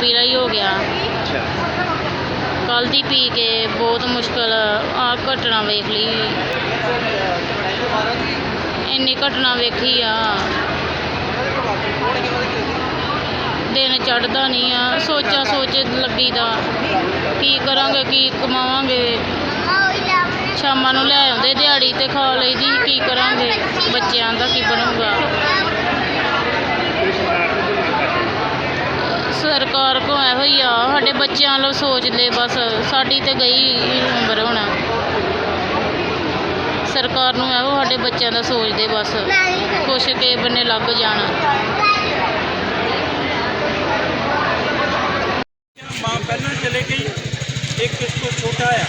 ਪੀਲਾ ਹੀ ਹੋ ਗਿਆ। ਅੱਛਾ। ਕੱਲ ਦੀ ਪੀ ਕੇ ਬਹੁਤ ਮੁਸ਼ਕਲ ਆ ਘਟਨਾ ਵੇਖ ਲਈ। ਇੰਨੀ ਘਟਨਾ ਵੇਖੀ ਆ। ਦਿਨ ਚੜਦਾ ਨਹੀਂ ਆ ਸੋਚਾ ਸੋਚ ਲੱਗੀ ਦਾ। ਕੀ ਕਰਾਂਗੇ ਕੀ ਕਮਾਵਾਂਗੇ। ਸ਼ਾਮਾਂ ਨੂੰ ਲੈ ਆਉਂਦੇ ਦਿਹਾੜੀ ਤੇ ਖਾ ਲਈ ਲਈਦੀ ਕੀ ਕਰਾਂਗੇ। ਬੱਚਿਆਂ ਦਾ ਕੀ ਬਣੂਗਾ। ਸਰਕਾਰ ਕੋ ਇਹੋ ਹੀ ਆ ਸਾਡੇ ਬੱਚਿਆਂ ਲੋ ਸੋਚ ਲੈ ਬਸ ਸਾਡੀ ਤੇ ਗਈ ਉਮਰ ਹੁਣ। ਸਰਕਾਰ ਨੂੰ ਇਹੋ ਸਾਡੇ ਬੱਚਿਆਂ ਦਾ ਸੋਚਦੇ ਬਸ ਕੁਛ ਕੇ ਬੰਨੇ ਲੱਗ ਜਾਣ। ਮਾਂ ਪਹਿਲਾਂ ਚਲੇ ਗਈ ਇੱਕ ਇਸ ਤੋਂ ਛੋਟਾ ਆ।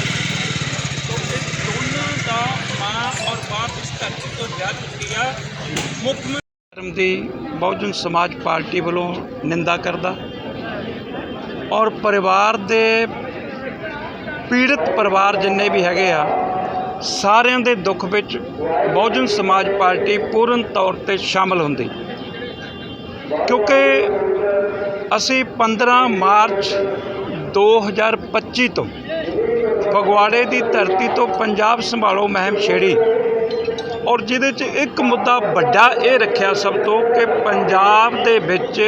तो ਦੋਨੋਂ ਦਾ ਮਾਂ ਔਰ ਬਾਪ ਇਸ ਧਰਤੀ ਤੋਂ ਜਾ ਚੁੱਕੀ ਆ। ਮੁੱਖ ਮੰਤਰੀ ਧਰਮ ਦੀ ਬਹੁਜਨ ਸਮਾਜ ਪਾਰਟੀ ਵੱਲੋਂ ਨਿੰਦਾ ਕਰਦਾ। ਔਰ ਪਰਿਵਾਰ ਦੇ ਪੀੜਤ ਪਰਿਵਾਰ ਜਿੰਨੇ ਵੀ ਹੈਗੇ ਆ, ਸਾਰਿਆਂ ਦੇ ਦੁੱਖ ਵਿੱਚ ਬਹੁਜਨ ਸਮਾਜ ਪਾਰਟੀ ਪੂਰਨ ਤੌਰ ਤੇ ਸ਼ਾਮਲ ਹੁੰਦੀ। ਕਿਉਂਕਿ ਅਸੀਂ 15 ਮਾਰਚ 2025 ਤੋਂ ਫਗਵਾੜੇ ਦੀ ਧਰਤੀ ਤੋਂ ਪੰਜਾਬ ਸੰਭਾਲੋ ਮੁਹਿੰਮ ਛੇੜੀ ਔਰ ਜਿਹਦੇ 'ਚ ਇੱਕ ਮੁੱਦਾ ਵੱਡਾ ਇਹ ਰੱਖਿਆ ਸਭ ਤੋਂ ਕਿ ਪੰਜਾਬ ਦੇ ਵਿੱਚ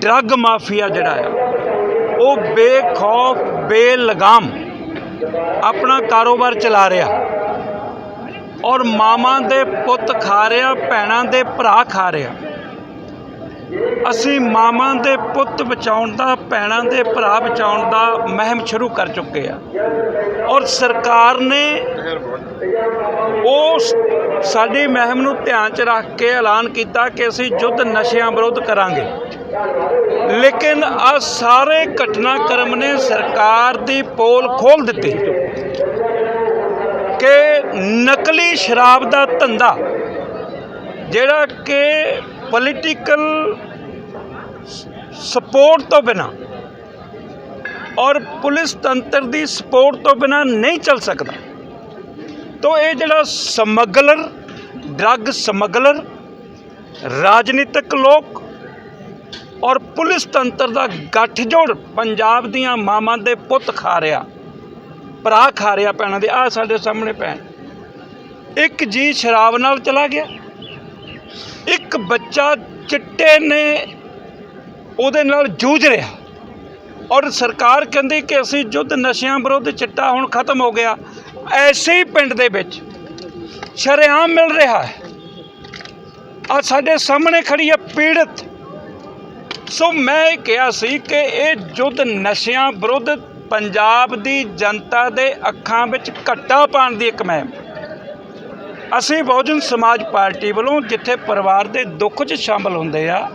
ਡਰੱਗ ਮਾਫੀਆ ਜਿਹੜਾ ਆ ਉਹ ਬੇਖੌਫ, ਬੇਲਗਾਮ ਆਪਣਾ ਕਾਰੋਬਾਰ ਚਲਾ ਰਿਹਾ। ਔਰ ਮਾਵਾਂ ਦੇ ਪੁੱਤ ਖਾ ਰਿਹਾ, ਭੈਣਾਂ ਦੇ ਭਰਾ ਖਾ ਰਿਹਾ। ਅਸੀਂ ਮਾਵਾਂ ਦੇ ਪੁੱਤ ਬਚਾਉਣ ਦਾ, ਭੈਣਾਂ ਦੇ ਭਰਾ ਬਚਾਉਣ ਦਾ ਮਹਿਮ ਸ਼ੁਰੂ ਕਰ ਚੁੱਕੇ ਆ। ਔਰ ਸਰਕਾਰ ਨੇ ਉਸ ਸਾਡੀ ਮਹਿਮ ਨੂੰ ਧਿਆਨ 'ਚ ਰੱਖ ਕੇ ਐਲਾਨ ਕੀਤਾ ਕਿ ਅਸੀਂ ਯੁੱਧ ਨਸ਼ਿਆਂ ਵਿਰੁੱਧ ਕਰਾਂਗੇ। ਲੇਕਿਨ ਆ ਸਾਰੇ ਘਟਨਾਕ੍ਰਮ ਨੇ ਸਰਕਾਰ ਦੀ ਪੋਲ ਖੋਲ ਦਿੱਤੀ ਕਿ ਨਕਲੀ ਸ਼ਰਾਬ ਦਾ ਧੰਦਾ, ਜਿਹੜਾ ਕਿ ਪੋਲੀਟੀਕਲ ਸਪੋਰਟ ਤੋਂ ਬਿਨਾ ਔਰ ਪੁਲਿਸ ਤੰਤਰ ਦੀ ਸਪੋਰਟ ਤੋਂ ਬਿਨਾ ਨਹੀਂ ਚੱਲ ਸਕਦਾ। ਤੋ ਇਹ ਜਿਹੜਾ ਸਮਗਲਰ, ਡਰੱਗ ਸਮਗਲਰ, ਰਾਜਨੀਤਿਕ ਲੋਕ ਔਰ ਪੁਲਿਸ ਤੰਤਰ ਦਾ ਗੱਠਜੋੜ ਪੰਜਾਬ ਦੀਆਂ ਮਾਵਾਂ ਦੇ ਪੁੱਤ ਖਾ ਰਿਹਾ, ਭਰਾ ਖਾ ਰਿਹਾ ਭੈਣਾਂ ਦੇ ਆ ਸਾਡੇ ਸਾਹਮਣੇ ਪੈਣ ਇੱਕ ਜੀ ਸ਼ਰਾਬ ਨਾਲ ਚਲਾ ਗਿਆ। ਇੱਕ ਬੱਚਾ ਚਿੱਟੇ ਨੇ ਉਹਦੇ ਨਾਲ ਜੂਝ ਰਿਹਾ। ਔਰ ਸਰਕਾਰ ਕਹਿੰਦੀ ਕਿ ਅਸੀਂ ਯੁੱਧ ਨਸ਼ਿਆਂ ਵਿਰੁੱਧ ਚਿੱਟਾ ਹੁਣ ਖਤਮ ਹੋ ਗਿਆ। ਐਸੇ ਹੀ ਪਿੰਡ ਦੇ ਵਿੱਚ ਸ਼ਰੇਆਮ ਮਿਲ ਰਿਹਾ ਹੈ। ਆ ਸਾਡੇ ਸਾਹਮਣੇ ਖੜੀ ਹੈ ਪੀੜਤ। ਸੋ ਮੈਂ ਇਹ ਕਿਹਾ ਸੀ ਕਿ ਇਹ ਯੁੱਧ ਨਸ਼ਿਆਂ ਵਿਰੁੱਧ ਪੰਜਾਬ ਦੀ ਜਨਤਾ ਦੇ ਅੱਖਾਂ ਵਿੱਚ ਘੱਟਾ ਪਾਉਣ ਦੀ ਇੱਕ ਮਹਿਮ। ਅਸੀਂ ਬਹੁਜਨ ਸਮਾਜ ਪਾਰਟੀ ਵੱਲੋਂ ਜਿੱਥੇ ਪਰਿਵਾਰ ਦੇ ਦੁੱਖ 'ਚ ਸ਼ਾਮਲ ਹੁੰਦੇ ਆ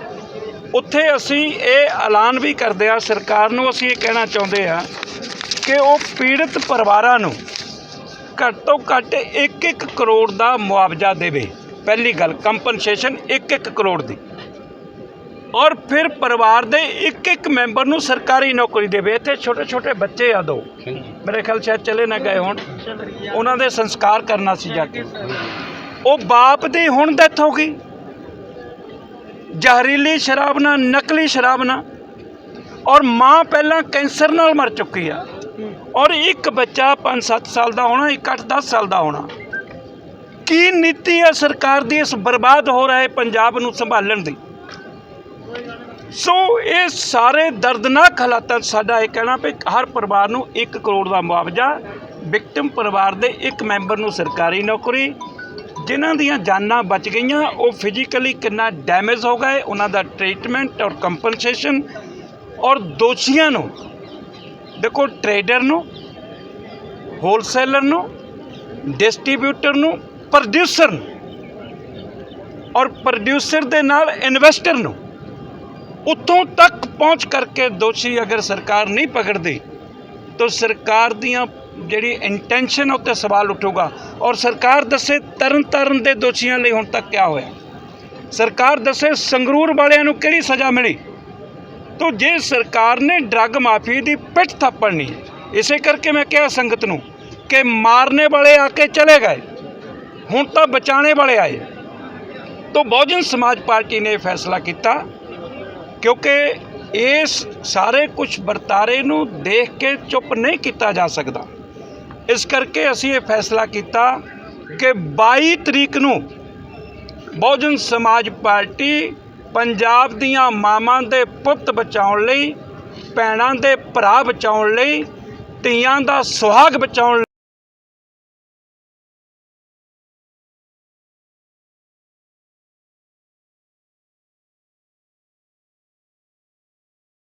ਉੱਥੇ ਅਸੀਂ ਇਹ ਐਲਾਨ ਵੀ ਕਰਦੇ ਆ ਸਰਕਾਰ ਨੂੰ ਅਸੀਂ ਇਹ ਕਹਿਣਾ ਚਾਹੁੰਦੇ ਆ ਕਿ ਉਹ ਪੀੜਤ ਪਰਿਵਾਰਾਂ ਨੂੰ ਘੱਟ ਤੋਂ ਘੱਟ 1-1 ਕਰੋੜ ਦਾ ਮੁਆਵਜ਼ਾ ਦੇਵੇ। ਪਹਿਲੀ ਗੱਲ ਕੰਪਨਸੇਸ਼ਨ 1-1 ਕਰੋੜ ਦੀ। ਔਰ ਫਿਰ ਪਰਿਵਾਰ ਦੇ ਇੱਕ ਇੱਕ ਮੈਂਬਰ ਨੂੰ ਸਰਕਾਰੀ ਨੌਕਰੀ ਦੇਵੇ। ਇੱਥੇ ਛੋਟੇ ਛੋਟੇ ਬੱਚੇ ਆ ਦੋ। ਮੇਰੇ ਖਿਆਲ ਸ਼ਾਇਦ ਚਲੇ ਨਾ ਗਏ ਹੋਣ। ਉਹਨਾਂ ਦੇ ਸੰਸਕਾਰ ਕਰਨਾ ਸੀ ਜਾ ਕੇ। ਉਹ ਬਾਪ ਦੀ ਹੁਣ ਡੈਥ ਹੋ ਗਈ। ਜ਼ਹਿਰੀਲੀ ਸ਼ਰਾਬ ਨਾਲ, ਨਕਲੀ ਸ਼ਰਾਬ ਨਾਲ। ਔਰ ਮਾਂ ਪਹਿਲਾਂ ਕੈਂਸਰ ਨਾਲ ਮਰ ਚੁੱਕੀ ਆ। ਔਰ ਇੱਕ ਬੱਚਾ 5-7 ਸਾਲ ਦਾ ਹੋਣਾ, ਇੱਕ 8-10 ਸਾਲ ਦਾ ਹੋਣਾ। ਕੀ ਨੀਤੀ ਹੈ ਸਰਕਾਰ ਦੀ ਇਸ ਬਰਬਾਦ ਹੋ ਰਹੇ ਪੰਜਾਬ ਨੂੰ ਸੰਭਾਲਣ ਦੀ? ਸੋ ਇਹ ਸਾਰੇ ਦਰਦਨਾਕ ਹਾਲਾਤਾਂ 'ਚ ਸਾਡਾ ਇਹ ਕਹਿਣਾ ਵੀ ਹਰ ਪਰਿਵਾਰ ਨੂੰ 1 ਕਰੋੜ ਦਾ ਮੁਆਵਜ਼ਾ, ਵਿਕਟਮ ਪਰਿਵਾਰ ਦੇ ਇੱਕ ਮੈਂਬਰ ਨੂੰ ਸਰਕਾਰੀ ਨੌਕਰੀ ਜਿਨ੍ਹਾਂ ਦੀਆਂ ਜਾਨਾਂ ਬਚ ਗਈਆਂ, ਉਹ ਫਿਜ਼ੀਕਲੀ ਕਿੰਨਾ ਡੈਮੇਜ ਹੋ ਗਏ, ਉਹਨਾਂ ਦਾ ਟ੍ਰੀਟਮੈਂਟ ਔਰ ਕੰਪਨਸੇਸ਼ਨ ਔਰ ਦੋਸ਼ੀਆਂ ਨੂੰ, ਦੇਖੋ ਟਰੇਡਰ ਨੂੰ ਹੋਲਸੇਲਰ ਨੂੰ ਡਿਸਟ੍ਰੀਬਿਊਟਰ ਨੂੰ ਪ੍ਰੋਡਿਊਸਰ ਨੂੰ ਔਰ ਪ੍ਰੋਡਿਊਸਰ ਦੇ ਨਾਲ ਇਨਵੈਸਟਰ ਨੂੰ, ਉੱਥੋਂ ਤੱਕ ਪਹੁੰਚ ਕਰਕੇ ਦੋਸ਼ੀ ਅਗਰ ਸਰਕਾਰ ਨਹੀਂ ਪਕੜਦੀ, ਤਾਂ ਸਰਕਾਰ ਦੀਆਂ ਜਿਹੜੀ ਇੰਟੈਂਸ਼ਨ ਉੱਤੇ ਸਵਾਲ ਉੱਠੂਗਾ। ਔਰ ਸਰਕਾਰ ਦੱਸੇ ਤਰਨ ਤਾਰਨ ਦੇ ਦੋਸ਼ੀਆਂ ਲਈ ਹੁਣ ਤੱਕ ਕਿਆ ਹੋਇਆ? ਸਰਕਾਰ ਦੱਸੇ ਸੰਗਰੂਰ ਵਾਲਿਆਂ ਨੂੰ ਕਿਹੜੀ ਸਜ਼ਾ ਮਿਲੀ? ਤੋ ਜੇ ਸਰਕਾਰ ਨੇ ਡਰੱਗ ਮਾਫੀ ਦੀ ਪਿੱਠ ਥਾਪੜਨੀ ਇਸੇ ਕਰਕੇ ਮੈਂ ਕਿਹਾ ਸੰਗਤ ਨੂੰ ਕਿ ਮਾਰਨੇ ਵਾਲੇ ਆ ਕੇ ਚਲੇ ਗਏ। ਹੁਣ ਤਾਂ ਬਚਾਣੇ ਵਾਲੇ ਆਏ। ਤੋ ਬਹੁਜਨ ਸਮਾਜ ਪਾਰਟੀ ਨੇ ਇਹ ਫੈਸਲਾ ਕੀਤਾ, ਕਿਉਂਕਿ ਇਸ ਸਾਰੇ ਕੁਝ ਵਰਤਾਰੇ ਨੂੰ ਦੇਖ ਕੇ ਚੁੱਪ ਨਹੀਂ ਕੀਤਾ ਜਾ ਸਕਦਾ। ਇਸ ਕਰਕੇ ਅਸੀਂ ਇਹ ਫੈਸਲਾ ਕੀਤਾ ਕਿ 22 ਤਰੀਕ ਨੂੰ ਬਹੁਜਨ ਸਮਾਜ ਪਾਰਟੀ ਪੰਜਾਬ ਦੀਆਂ ਮਾਵਾਂ ਦੇ ਪੁੱਤ ਬਚਾਉਣ ਲਈ, ਭੈਣਾਂ ਦੇ ਭਰਾ ਬਚਾਉਣ ਲਈ, ਧੀਆਂ ਦਾ ਸੁਹਾਗ ਬਚਾਉਣ